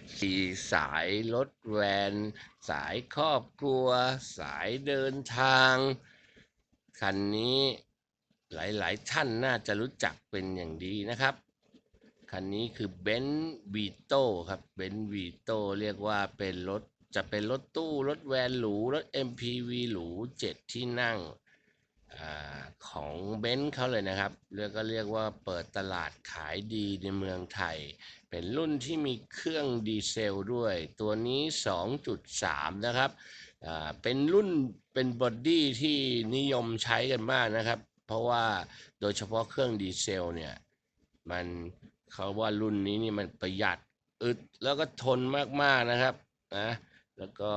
FC สายรถแวน สายครอบครัว สายเดินทาง คันนี้หลายๆ ท่านน่าจะรู้จักเป็นอย่างดีนะครับ คันนี้คือเบนซ์วีโต้ครับเบนซ์วีโต้เรียกว่าเป็นรถจะเป็นรถตู้ รถแวนหรู รถ MPV หรูเจ็ดที่นั่ง อของเบนซ์เขาเลยนะครับเรียกก็เรียกว่าเปิดตลาดขายดีในเมืองไทย เป็นรุ่นที่มีเครื่องดีเซลด้วย ตัวนี้ 2.3 นะครับเป็นรุ่นเป็นบอดี้ที่นิยมใช้กันมากนะครับ เพราะว่าโดยเฉพาะเครื่องดีเซลเนี่ยมันเขาว่ารุ่นนี้นี่มันประหยัดอึดแล้วก็ทนมากๆนะครับนะ แล้วก็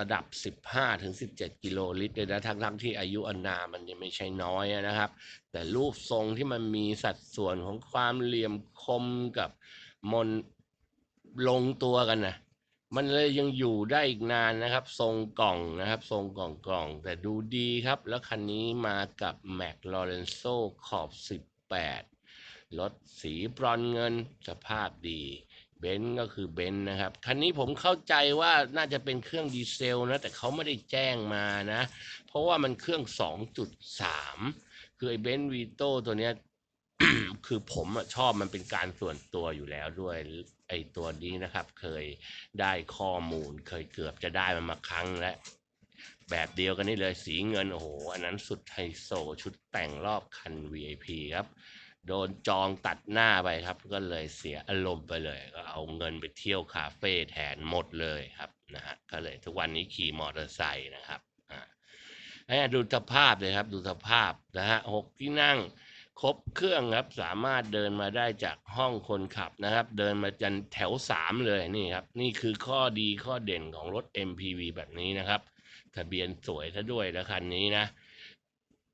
ระดับ 15ถึง17 กิโลลิตรเลยนะทั้งทั้งที่อายุอนามมันยังไม่ใช่น้อยนะครับ แต่รูปทรงที่มันมีสัดส่วนของความเหลี่ยมคมกับมนลงตัวกันนะมันเลยยังอยู่ได้อีกนานนะครับ ทรงกล่องนะครับ ทรงกล่องกล่อง แต่ดูดีครับ แล้วคันนี้มากับ Mac Lorenzo ขอบ 18รถสีบรอนเงินสภาพดี เบนซ์ก็คือเบนซ์นะครับ คันนี้ผมเข้าใจว่าน่าจะเป็นเครื่องดีเซลนะ แต่เขาไม่ได้แจ้งมานะ เพราะว่ามันเครื่อง 2.3 คือไอ้เบนซ์วีโต้ตัวเนี้ยคือผมชอบมันเป็นการส่วนตัวอยู่แล้วด้วยไอ้ตัวนี้นะครับ เคยได้ข้อมูล เคยเกือบจะได้มันมาครั้งแล้วแบบเดียวกันนี่เลยสีเงิน โอ้โห อันนั้นสุดไฮโซชุดแต่งรอบคัน VIP ครับ โดนจองตัดหน้าไปครับ ก็เลยเสียอารมณ์ไปเลย ก็เอาเงินไปเที่ยวคาเฟ่แทนหมดเลยครับนะฮะก็เลยทุกวันนี้ขี่มอเตอร์ไซค์นะครับอ่าให้ดูสภาพเลยครับ ดูสภาพนะฮะหกที่นั่งครบเครื่องครับสามารถเดินมาได้จากห้องคนขับนะครับ เดินมาจันแถวสามเลยนี่ครับ นี่คือข้อดีข้อเด่นของรถ MPV แบบนี้นะครับ ทะเบียนสวยซะด้วยนะคันนี้นะ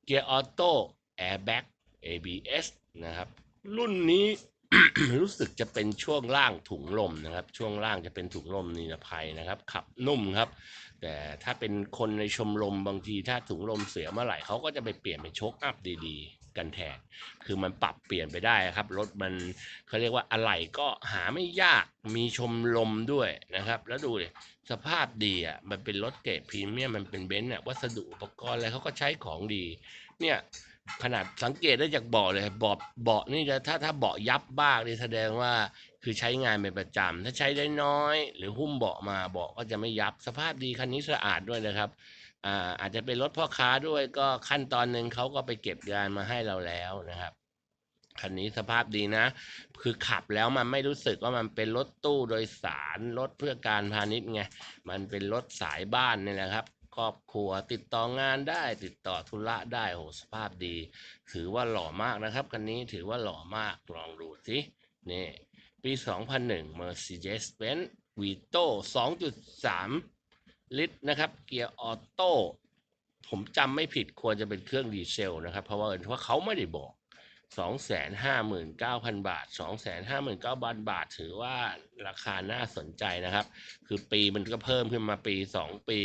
เกียร์ออโต้แอร์แบ็ก ABS นะครับ รุ่นนี้รู้สึกจะเป็นช่วงล่างถุงลมนะครับ ช่วงล่างจะเป็นถุงลมนิรภัยนะครับ ขับนุ่มครับ แต่ถ้าเป็นคนในชมรมบางทีถ้าถุงลมเสียเมื่อไหร่เขาก็จะไปเปลี่ยนเป็นโชคอัพดีๆ กันแทน คือมันปรับเปลี่ยนไปได้ครับ รถมันเขาเรียกว่าอะไหล่ก็หาไม่ยากมีชมลมด้วยนะครับ แล้วดูเลยสภาพดีอะมันเป็นรถเกรดพรีเมียมมันเป็นเบนซ์เนี่ยวัสดุอุปกรณ์อะไรเขาก็ใช้ของดี เนี่ย ขนาดสังเกตได้จากเบาะเลยเบาะเบาะนี่จะถ้าถ้าเบาะยับบ้างนี่แสดงว่าคือใช้งานเป็นประจำถ้าใช้ได้น้อย หรือหุ้มเบาะมาเบาะก็จะไม่ยับสภาพดีคันนี้สะอาดด้วยนะครับอ่าอาจจะเป็นรถพ่อค้าด้วยก็ขั้นตอนหนึ่งเขาก็ไปเก็บงานมาให้เราแล้วนะครับคันนี้สภาพดีนะ คือขับแล้วมันไม่รู้สึกว่ามันเป็นรถตู้โดยสารรถเพื่อการพาณิชย์ไง มันเป็นรถสายบ้านนี่แหละครับ รอบครัว ติดต่องานได้ ติดต่อธุระได้โหสภาพดี ถือว่าหล่อมากนะครับ คันนี้ถือว่าหล่อมากลองดูสินี่ปี 2001 Mercedes-Benz Vito 2.3 ลิตรนะครับ เกียร์ออโต้ผมจำไม่ผิดควรจะเป็นเครื่องดีเซลนะครับ เพราะว่าเอิญว่าเขาไม่ได้บอก 259,000 บาท 259,000 บาท ถือว่าราคาน่าสนใจนะครับ คือปีมันก็เพิ่มขึ้นมาปี 2 ปี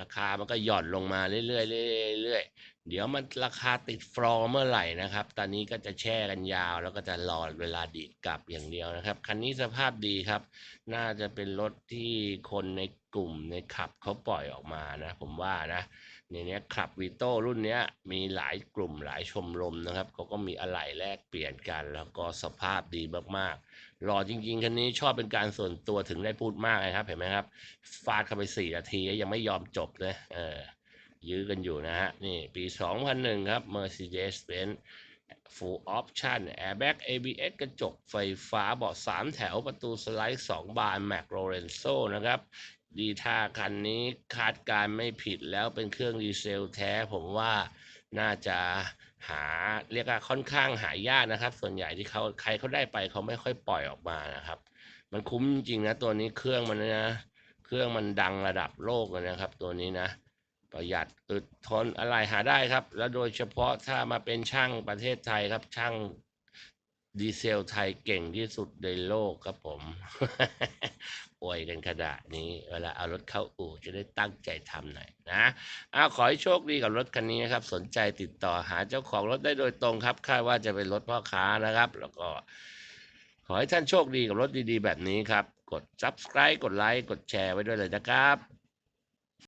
ราคามันก็หย่อนลงมาเรื่อยๆเรื่อยๆ เดี๋ยวมันราคาติดฟลอร์เมื่อไหร่นะครับ ตอนนี้ก็จะแช่กันยาว แล้วก็จะรอเวลาดีดกลับอย่างเดียวนะครับ คันนี้สภาพดีครับ น่าจะเป็นรถที่คนในกลุ่มในขับเขาปล่อยออกมานะ ผมว่านะในนี้ขับวีโต้รุ่นนี้มีหลายกลุ่มหลายชมรมนะครับเขาก็มีอะไหล่แลกเปลี่ยนกัน แล้วก็สภาพดีมากๆรอจริง ๆ คันนี้ชอบเป็นการส่วนตัวถึงได้พูดมากเลยครับ เห็นไหมครับ ฟาดเข้าไปสี่นาทียังไม่ยอมจบเลยเออ ยื้อกันอยู่นะฮะ นี่ปี 2001 ครับ Mercedes-Benz Full Option Airbag ABS กระจกไฟฟ้าเบาะสามแถวประตูสไลด์สองบาน Mac Lorenzo นะครับ ดีท่าคันนี้คาดการไม่ผิดแล้วเป็นเครื่องดีเซลแท้ ผมว่าน่าจะหาเรียกว่าค่อนข้างหายากนะครับ ส่วนใหญ่ที่เขาใครเขาได้ไปเขาไม่ค่อยปล่อยออกมานะครับ มันคุ้มจริงนะตัวนี้เครื่องมันนะ เครื่องมันดังระดับโลกเลยนะครับ ตัวนี้นะ ประหยัดอึดทนอะไรหาได้ครับ แล้วโดยเฉพาะถ้ามาเป็นช่างประเทศไทยครับ ช่างดีเซลไทยเก่งที่สุดในโลกครับผมอวยกันขนาดนี้ เวลาเอารถเข้าอู่จะได้ตั้งใจทำหน่อยนะอ้าขอให้โชคดีกับรถคันนี้นะครับ สนใจติดต่อหาเจ้าของรถได้โดยตรงครับคาดว่าจะเป็นรถพ่อค้านะครับ แล้วก็ ขอให้ท่านโชคดีกับรถดีๆ แบบนี้ครับ กด subscribe กดไลค์กดแชร์ไว้ด้วยเลยนะครับ